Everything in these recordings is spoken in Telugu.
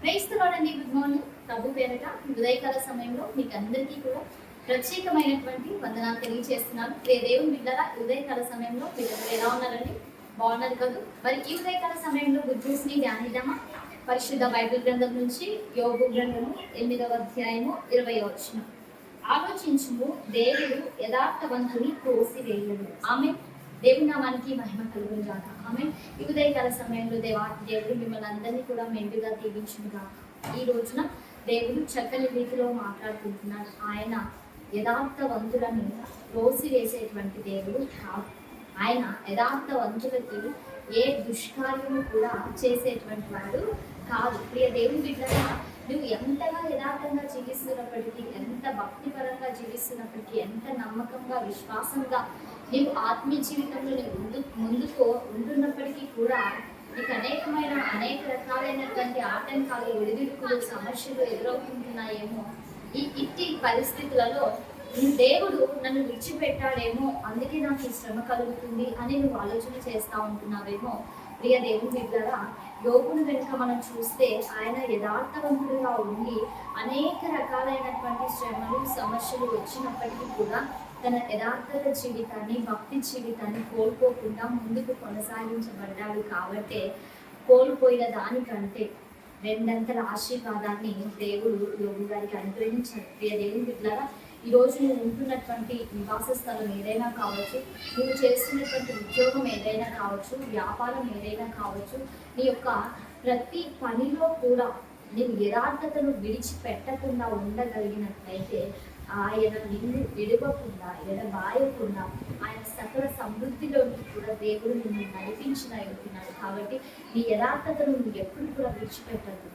క్రైస్తవులండి గుడ్ మార్నింగ్. ప్రభు పేరట ఉదయకాల సమయంలో మీకు అందరికీ కూడా ప్రత్యేకమైనటువంటి వందనాలు తెలియజేస్తున్నాను. లేదేవు దేవుని బిడ్డల ఉదయకాల సమయంలో మీరు ఎలా ఉన్నారండి? బాగున్నారు కదా? మరి ఈ ఉదయకాల సమయంలో గుడ్ న్యూస్ని ధ్యానిద్దామా? పరిశుద్ధ బైబిల్ గ్రంథం నుంచి యోగు గ్రంథము ఎనిమిదవ అధ్యాయము ఇరవై వచ్చిన ఆలోచించుము దేవుడు యథార్థవంతుని కోసివేయడు ఆమె దేవుని నామానికి మహిమ కలుగును గాక ఆమె ఈ ఉదయకాల సమయంలో దేవా దేవుడు మిమ్మల్ని అందరినీ కూడా మెండుగా దీవించును గాక ఈ రోజున దేవుడు చక్కని రీతిలో మాట్లాడుకుంటున్నాడు. ఆయన యథార్థవంతులను వేసేటువంటి దేవుడు కాదు ఆయన యథార్థవంతులకి ఏ దుష్కార్యము కూడా చేసేటువంటి వాడు కాదు. ప్రియ దేవుని బిడ్డగా నువ్వు ఎంతగా యథార్థంగా జీవిస్తున్నప్పటికీ ఎంత భక్తి జీవిస్తున్నప్పటికీ ఎంత నమ్మకంగా విశ్వాసంగా నీవు ఆత్మీయ జీవితంలో నీవు ముందు ముందుకు ఉంటున్నప్పటికీ కూడా నీకు అనేకమైన అనేక రకాలైనటువంటి ఆటంకాలు ఒడిదుడుకులు సమస్యలు ఎదురవుతుంటున్నాయేమో. ఈ ఇట్టి పరిస్థితులలో నీ దేవుడు నన్ను విడిచిపెట్టాడేమో అందుకే నాకు ఈ శ్రమ కలుగుతుంది అని నువ్వు ఆలోచన చేస్తూ ఉంటున్నావేమో. ప్రియ దేవుని బిడ్డరా యోగును వెనుక మనం చూస్తే ఆయన యథార్థవంతుడిగా ఉండి అనేక రకాలైనటువంటి శ్రమలు సమస్యలు వచ్చినప్పటికీ కూడా తన యథార్థత జీవితాన్ని భక్తి జీవితాన్ని కోల్పోకుండా ముందుకు కొనసాగించబడ్డాడు కాబట్టే కోల్పోయిన దానికంటే రెండంతల ఆశీర్వాదాన్ని దేవుడు యోగు గారికి అనుగ్రహించారు ప్రియ దేవుని ఈరోజు ఈ రోజు నువ్వు ఉంటున్నటువంటి నివాస స్థలం ఏదైనా కావచ్చు నువ్వు చేస్తున్నటువంటి ఉద్యోగం ఏదైనా కావచ్చు వ్యాపారం ఏదైనా కావచ్చు నీ యొక్క ప్రతి పనిలో కూడా నీవు యథార్థతను విడిచిపెట్టకుండా ఉండగలిగినట్లయితే ఆయన నిన్ను విడవకుండా ఎడబాయకుండా ఆయన సకల సమృద్ధిలోకి కూడా దేవుడు నిన్ను నడిపించిన కాబట్టి నీ యథార్థతను నువ్వు ఎప్పుడు కూడా విడిచిపెట్టద్దు.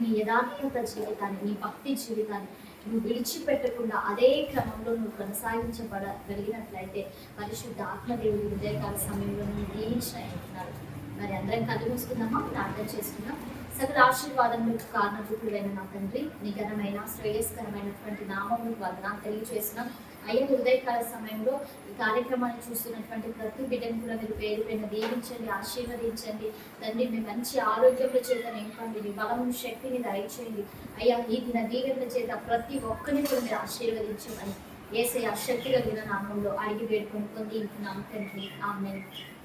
నీ యథార్థత జీవితాన్ని నీ భక్తి జీవితాన్ని నువ్వు విడిచిపెట్టకుండా అదే క్రమంలో నువ్వు కొనసాగించబడగలిగినట్లయితే పరిశుద్ధ ఆత్మదేవుడి ఉదయకాల సమయంలో నువ్వు దీవించిన ఉంటున్నాడు మరి అందరం కళ్ళు మూసుకుందామా? ప్రార్థన చేసుకుందాం. సకల ఆశీర్వాదములకు కారణభూతుడైన నా తండ్రి నిఘనమైన శ్రేయస్కరమైనటువంటి నామములకు వదనాలు తెలియజేస్తున్నాం అయ్యా ఉదయకాల సమయంలో ఈ కార్యక్రమాన్ని చూస్తున్నటువంటి ప్రతి బిడ్డను కూడా మీరు పేరు పైన దీవించండి ఆశీర్వదించండి. తండ్రి మీ మంచి ఆరోగ్యముల చేత నింపండి మీ బలము శక్తిని దయచేయండి. అయ్యా ఈ దిన దీవెనల చేత ప్రతి ఒక్కరిని కూడా మీరు ఆశీర్వదించమని ఏసే ఆ శక్తి కలిగిన నామంలో అడిగి వేడుకొని పొంది ఇంటున్నాం తండ్రి. ఆమె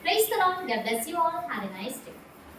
praise the Lord. Bless you all. Have a nice day.